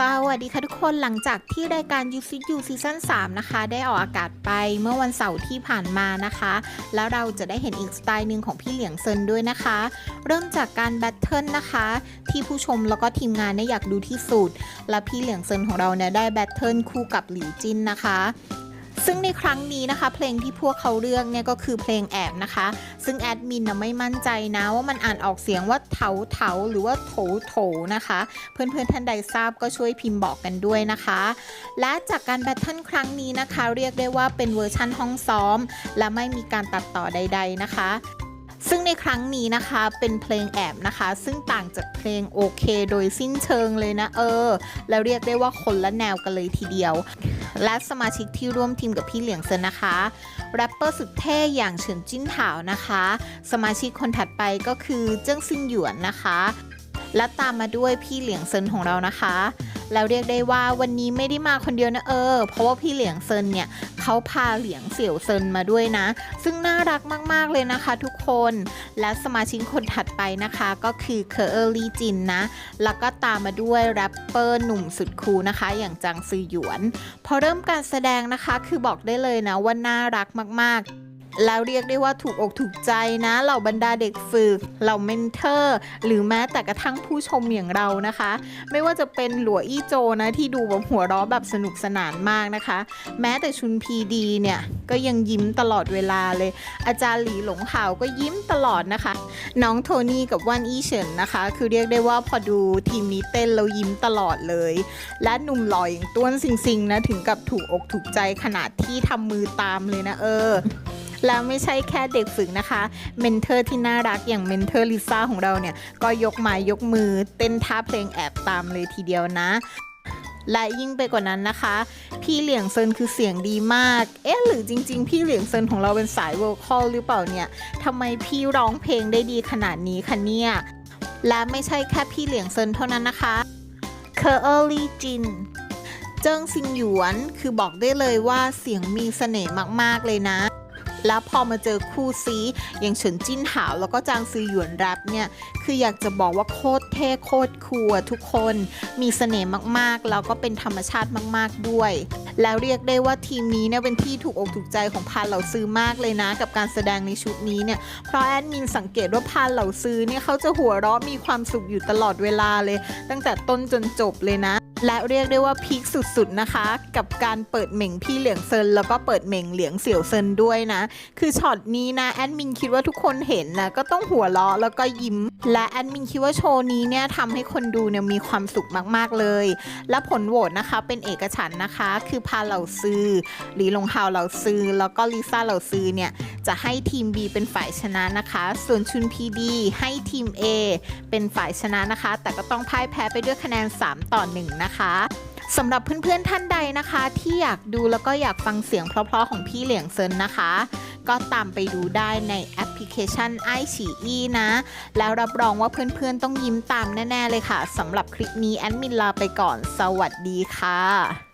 สวัสดีค่ะทุกคนหลังจากที่รายการ u c u ซีซั่น3นะคะ ได้ออกอากาศไปเมื่อวันเสาร์ที่ผ่านมานะคะ แล้วเราจะได้เห็นอีกสไตล์หนึ่งของพี่เหลียงเซินด้วยนะคะ เริ่มจากการแบทเทิลนะคะ ที่ผู้ชมแล้วก็ทีมงานเนี่ยอยากดูที่สุด และพี่เหลียงเซินของเราเนี่ยได้แบทเทิลคู่กับหลิวจินนะคะ ซึ่งในครั้งนี้นะคะ เพลงที่พวกเขาเลือกเนี่ยก็คือเพลงแอบนะคะ ซึ่งแอดมินนะไม่มั่นใจนะว่ามันอ่านออกเสียงว่าเถาเถาหรือว่าโถโถนะคะ เพื่อนๆท่านใดทราบก็ช่วยพิมพ์บอกกันด้วยนะคะ และจากการแบทเทิลครั้งนี้นะคะ เรียกได้ว่าเป็นเวอร์ชั่นห้องซ้อม และไม่มีการตัดต่อใด ๆนะคะ ซึ่งในครั้งนี้นะคะเป็นเพลงแอบนะคะ ซึ่งต่างจากเพลงโอเค โดยสิ้นเชิงเลยนะเออ แล้วเรียกได้ว่าคนละแนวกันเลยทีเดียว และสมาชิกที่ร่วมทีมกับพี่เหลียงเซินนะคะแรปเปอร์สุดเท่อย่างเฉินจิ้นถาวนะคะ สมาชิกคนถัดไปก็คือเจิ้งซินหยวนนะคะ และตามมาด้วยพี่เหลียงเซินของเรานะคะ แล้วเรียกได้ว่าวันนี้ไม่ได้มาคนเดียวนะเออ เพราะว่าพี่เหลียงเซินเนี่ยเขาพาเหลียงเสี่ยวเซินมาด้วยนะ ซึ่งน่ารักมากๆเลยนะคะทุกคน และสมาชิกคนถัดไปนะคะก็คือเคอร์ลี่จินนะ แล้วก็ตามมาด้วยแรปเปอร์หนุ่มสุดคูลนะคะ อย่างจางซือหยวน พอเริ่มการแสดงนะคะคือบอกได้เลยนะว่าน่ารักมากๆ แล้วเรียกได้ว่าถูกอกถูกใจนะเหล่าบรรดาเด็กฝึกเหล่าเมนเทอร์ หรือแม้แต่กระทั่งผู้ชมอย่างเรานะคะ ไม่ว่าจะเป็นหลัวอี้โจนะที่ดูแบบหัวเราะแบบสนุกสนานมากนะคะ แม้แต่ชุนพีดีเนี่ยก็ยังยิ้มตลอดเวลาเลย อาจารย์หลีหลงข่าวก็ยิ้มตลอดนะคะ น้องโทนี่กับวันอี้เฉินนะคะ คือเรียกได้ว่าพอดูทีมนี้เต้นแล้วยิ้มตลอดเลย และหนุ่มหล่ออย่างต้วนซิงซิงนะถึงกับถูกอกถูกใจขนาดที่ทำมือตามเลยนะเออ แล้วไม่ใช่แค่เด็กฝึกนะคะ เมนเทอร์ที่น่ารักอย่างเมนเทอร์ลิซ่าของเราเนี่ย ก็ยกไม้ยกมือเต้นท่าเพลงแอบตามเลยทีเดียวนะและยิ่งไปกว่านั้นนะคะ พี่เหลียงเซินคือเสียงดีมาก เอ๊ะหรือจริง ๆ พี่เหลียงเซินของเราเป็นสายโวคอลหรือเปล่าเนี่ยทำไมพี่ร้องเพลงได้ดีขนาดนี้คะเนี่ย และไม่ใช่แค่พี่เหลียงเซินเท่านั้นนะคะเคอร์ลี่จินเจิ้งซิงหยวนคือบอกได้เลยว่าเสียงมีเสน่ห์มากๆเลยนะ แล้วพอมาเจอคู่ซีอย่างเฉินจิ้นหาว แล้วก็จางซือหยวนแรปเนี่ยคืออยากจะบอกว่าโคตรเท่โคตรคูลทุกคนมีเสน่ห์มากๆ แล้วก็เป็นธรรมชาติมาก ๆด้วย แล้วเรียกได้ว่าทีมนี้เนี่ยเป็นที่ถูกอกถูกใจของพานเหล่าซื้อมากเลยนะ กับการแสดงในชุดนี้เนี่ยเพราะแอดมินสังเกตว่าพานเหล่าซื้อเนี่ยเขาจะหัวเราะมีความสุขอยู่ตลอดเวลาเลย ตั้งแต่ต้นจนจบเลยนะ และเรียกได้ว่าพีคสุดๆนะคะ กับการเปิดเหม่งพี่เหลียงเซินแล้วก็เปิดเหม่งเหลียงเสี่ยวเซินด้วยนะ คือช็อตนี้นะแอดมินคิดว่าทุกคนเห็นนะก็ต้องหัวเราะแล้วก็ยิ้ม และแอดมินคิดว่าโชว์นี้เนี่ยทำให้คนดูเนี่ยมีความสุขมากๆเลย และผลโหวตนะคะเป็นเอกฉันนะคะ คือพาเหล่าซือหลีลงฮาวเหล่าซือแล้วก็ลิซ่าเหล่าซือเนี่ย จะให้ทีม B เป็นฝ่ายชนะนะคะ ส่วนชุนพีดีให้ทีม A เป็นฝ่ายชนะนะคะ แต่ก็ต้องพ่ายแพ้ไปด้วยคะแนน 3 ต่อ 1 นะคะสำหรับเพื่อนๆท่านใดนะคะ ที่อยากดูแล้วก็อยากฟังเสียงเพราะๆของพี่เหลียงเซินนะคะ ก็ตามไปดูได้ในแอปพลิเคชันไอฉีอีนะ แล้วรับรองว่าเพื่อนๆต้องยิ้มตามแน่ๆเลยค่ะสำหรับคลิปนี้แอดมินลาไปก่อน สวัสดีค่ะ